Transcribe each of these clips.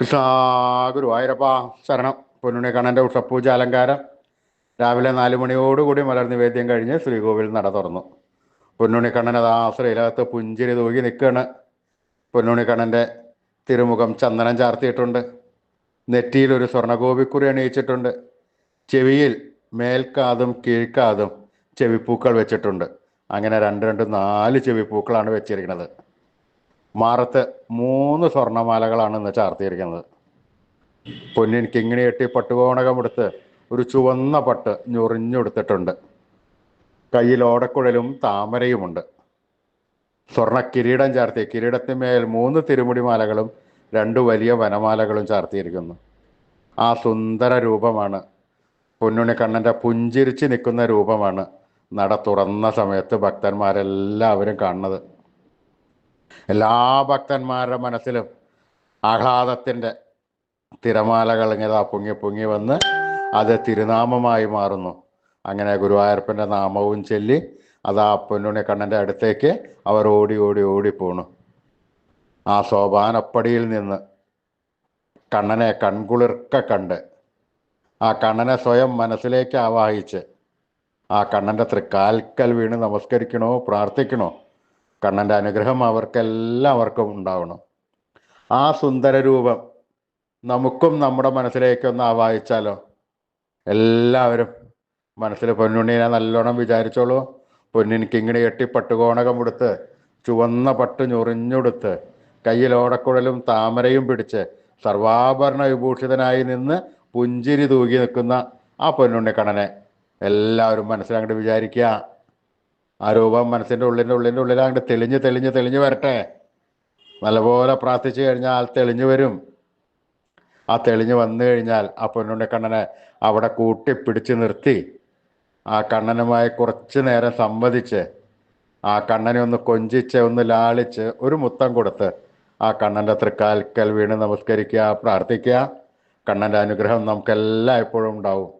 കൃഷ്ണ ഗുരുവായൂരപ്പ ശരണം. പൊന്നുണി കണ്ണന്റെ ഉഷപ്പൂജ അലങ്കാരം. രാവിലെ നാല് മണിയോടുകൂടി മലർ നിവേദ്യം കഴിഞ്ഞ് ശ്രീകോവിൽ നട തുറന്നു. പൊന്നുണി കണ്ണൻ അത് ആശ്രയിലകത്ത് പുഞ്ചിരി തൂകി നിൽക്കുകയാണ് പൊന്നുണി കണ്ണന്റെ തിരുമുഖം ചന്ദനം ചാർത്തിയിട്ടുണ്ട്. നെറ്റിയിൽ ഒരു സ്വർണഗോപിക്കുറി അണിയിച്ചിട്ടുണ്ട്. ചെവിയിൽ മേൽക്കാതും കീഴ്ക്കാതും ചെവിപ്പൂക്കൾ വെച്ചിട്ടുണ്ട്. അങ്ങനെ രണ്ട് രണ്ട് നാല് ചെവിപ്പൂക്കളാണ് വെച്ചിരിക്കുന്നത്. മാറത്ത് മൂന്ന് സ്വർണമാലകളാണ് ഇന്ന് ചാർത്തിയിരിക്കുന്നത്. പൊന്നിൻ കിങ്ങിണി കെട്ടി പട്ടുകോണകമെടുത്ത് ഒരു ചുവന്ന പട്ട് ഞൊറിഞ്ഞെടുത്തിട്ടുണ്ട്. കയ്യിൽ ഓടക്കുഴലും താമരയുമുണ്ട്. സ്വർണ കിരീടം ചാർത്തി കിരീടത്തിന്മേൽ മൂന്ന് തിരുമുടിമാലകളും രണ്ട് വലിയ വനമാലകളും ചാർത്തിയിരിക്കുന്നു. ആ സുന്ദര രൂപമാണ്. പൊന്നുണ്ണി കണ്ണന്റെ പുഞ്ചിരിച്ച് നിൽക്കുന്ന രൂപമാണ് നട തുറന്ന സമയത്ത് ഭക്തന്മാരെല്ലാവരും കാണുന്നത്. എല്ലാ ഭക്തന്മാരുടെ മനസ്സിലും ആഹ്ലാദത്തിന്റെ തിരമാലകൾ ഇങ്ങനെ പൊങ്ങി പൊങ്ങി വന്ന് അത് തിരുനാമമായി മാറുന്നു. അങ്ങനെ ഗുരുവായൂരപ്പന്റെ നാമവും ചൊല്ലി അതാ പൊന്നുണ്ണി കണ്ണന്റെ അടുത്തേക്ക് അവർ ഓടി ഓടി ഓടിപ്പോണു ആ സോപാനപ്പടിയിൽ നിന്ന് കണ്ണനെ കൺകുളിർക്ക കണ്ട് ആ കണ്ണനെ സ്വയം മനസ്സിലേക്ക് ആവാഹിച്ച് ആ കണ്ണന്റെ തൃക്കാൽക്കൽ വീണ് നമസ്കരിക്കണോ പ്രാർത്ഥിക്കണോ? കണ്ണന്റെ അനുഗ്രഹം അവർക്കെല്ലാവർക്കും ഉണ്ടാവണം. ആ സുന്ദര രൂപം നമുക്കും നമ്മുടെ മനസ്സിലേക്കൊന്ന് ആവാഹിച്ചാലോ? എല്ലാവരും മനസ്സിൽ പൊന്നുണ്ണീനെ നല്ലോണം വിചാരിച്ചോളൂ. പൊന്നിനിക്ക് കിങ്ങിണി കെട്ടി പട്ടുകോണകം കൊടുത്ത് ചുവന്ന പട്ട് ഞൊറിഞ്ഞുടുത്ത് കയ്യിൽ ഓടക്കുഴലും താമരയും പിടിച്ച് സർവാഭരണ വിഭൂഷിതനായി നിന്ന് പുഞ്ചിരി തൂകി നിൽക്കുന്ന ആ പൊന്നുണ്ണിക്കണനെ എല്ലാവരും മനസ്സിലങ്ങോട്ട് വിചാരിക്കുക. ആ രൂപം മനസ്സിന്റെ ഉള്ളിന്റെ ഉള്ളിന്റെ ഉള്ളിൽ തെളിഞ്ഞ് തെളിഞ്ഞ് തെളിഞ്ഞ് വരട്ടെ. നല്ലപോലെ പ്രാർത്ഥിച്ചു കഴിഞ്ഞാൽ തെളിഞ്ഞു വരും. ആ തെളിഞ്ഞു വന്നു കഴിഞ്ഞാൽ ആ പൊന്നുണ്ണി കണ്ണനെ അവിടെ കൂട്ടിപ്പിടിച്ച് നിർത്തി. ആ കണ്ണനുമായി കുറച്ച് നേരം സംവദിച്ച് ആ കണ്ണനെ ഒന്ന് കൊഞ്ചിച്ച് ഒന്ന് ലാളിച്ച് ഒരു മുത്തം കൊടുത്ത് ആ കണ്ണന്റെ തൃക്കാൽക്കൽ വീണ് നമസ്കരിക്കുക പ്രാർത്ഥിക്കുക. കണ്ണന്റെ അനുഗ്രഹം നമുക്കെല്ലാം എപ്പോഴും ഉണ്ടാവും.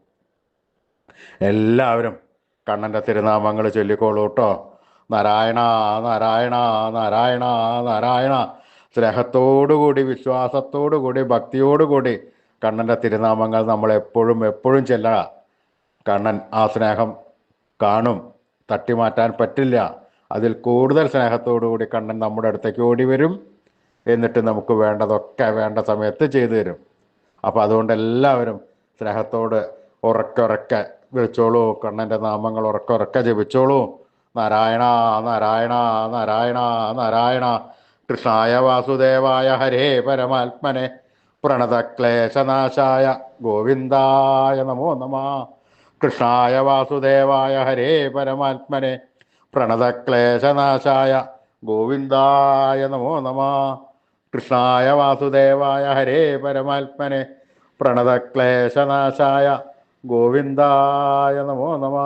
എല്ലാവരും കണ്ണന്റെ തിരുനാമങ്ങൾ ചൊല്ലിക്കോളൂ കേട്ടോ. നാരായണ നാരായണ നാരായണ നാരായണ. സ്നേഹത്തോടുകൂടി വിശ്വാസത്തോടുകൂടി ഭക്തിയോടുകൂടി കണ്ണന്റെ തിരുനാമങ്ങൾ നമ്മൾ എപ്പോഴും എപ്പോഴും ചെല്ലണ. കണ്ണൻ ആ സ്നേഹം കാണും. തട്ടിമാറ്റാൻ പറ്റില്ല. അതിൽ കൂടുതൽ സ്നേഹത്തോടുകൂടി കണ്ണൻ നമ്മുടെ അടുത്തേക്ക് ഓടി വരും. എന്നിട്ട് നമുക്ക് വേണ്ടതൊക്കെ വേണ്ട സമയത്ത് ചെയ്തു തരും. അപ്പോൾ അതുകൊണ്ട് എല്ലാവരും സ്നേഹത്തോട് ഉറക്കെ ഉറക്കെ വിളിച്ചോളൂ കണ്ണന്റെ നാമങ്ങൾ ഉറക്കെ ഉറക്കെ ജപിച്ചോളൂ. നാരായണ നാരായണ നാരായണ നാരായണ. കൃഷ്ണായ വാസുദേവായ ഹരേ പരമാത്മനെ. പ്രണതക്ലേശനാശായ ഗോവിന്ദായ നമോ നമ. കൃഷ്ണായ വാസുദേവായ ഹരേ പരമാത്മനെ. പ്രണതക്ലേശനാശായ ഗോവിന്ദായ നമോ നമ. കൃഷ്ണായ വാസുദേവായ ഹരേ പരമാത്മനെ. പ്രണതക്ലേശനാശായ ഗോവിന്ദായ നമോ നമ.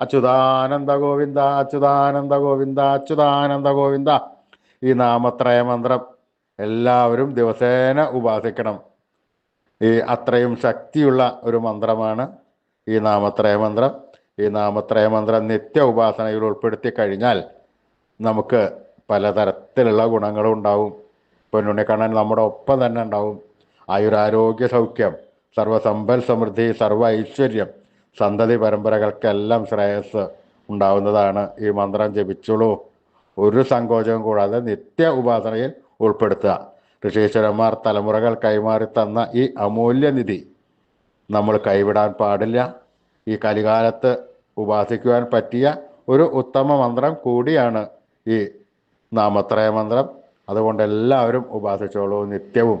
അച്യുതാനന്ദ ഗോവിന്ദ അച്യുതാനന്ദ ഗോവിന്ദ അച്യുതാനന്ദ ഗോവിന്ദ. ഈ നാമത്രയ മന്ത്രം എല്ലാവരും ദിവസേന ഉപാസിക്കണം. ഈ അത്രയും ശക്തിയുള്ള ഒരു മന്ത്രമാണ് ഈ നാമത്രയ മന്ത്രം. ഈ നാമത്രയ മന്ത്രം നിത്യ ഉപാസനയിൽ ഉൾപ്പെടുത്തി കഴിഞ്ഞാൽ നമുക്ക് പലതരത്തിലുള്ള ഗുണങ്ങളും ഉണ്ടാവും പൊന്നുണ്ണിക്കണ്ണൻ നമ്മുടെ ഒപ്പം തന്നെ ഉണ്ടാവും. ആയുരാരോഗ്യ സൗഖ്യം സർവസമ്പൽ സമൃദ്ധി സർവ ഐശ്വര്യം സന്തതി പരമ്പരകൾക്കെല്ലാം ശ്രേയസ് ഉണ്ടാവുന്നതാണ് ഈ മന്ത്രം. ജപിച്ചുള്ളൂ ഒരു സങ്കോചവും കൂടാതെ നിത്യ ഉപാസനയിൽ ഉൾപ്പെടുത്തുക. ഋഷീശ്വരന്മാർ തലമുറകൾ കൈമാറി തന്ന ഈ അമൂല്യനിധി നമ്മൾ കൈവിടാൻ പാടില്ല. ഈ കലികാലത്ത് ഉപാസിക്കുവാൻ പറ്റിയ ഒരു ഉത്തമ മന്ത്രം കൂടിയാണ് ഈ നാമത്രയ മന്ത്രം. അതുകൊണ്ട് എല്ലാവരും ഉപാസിച്ചോളൂ നിത്യവും.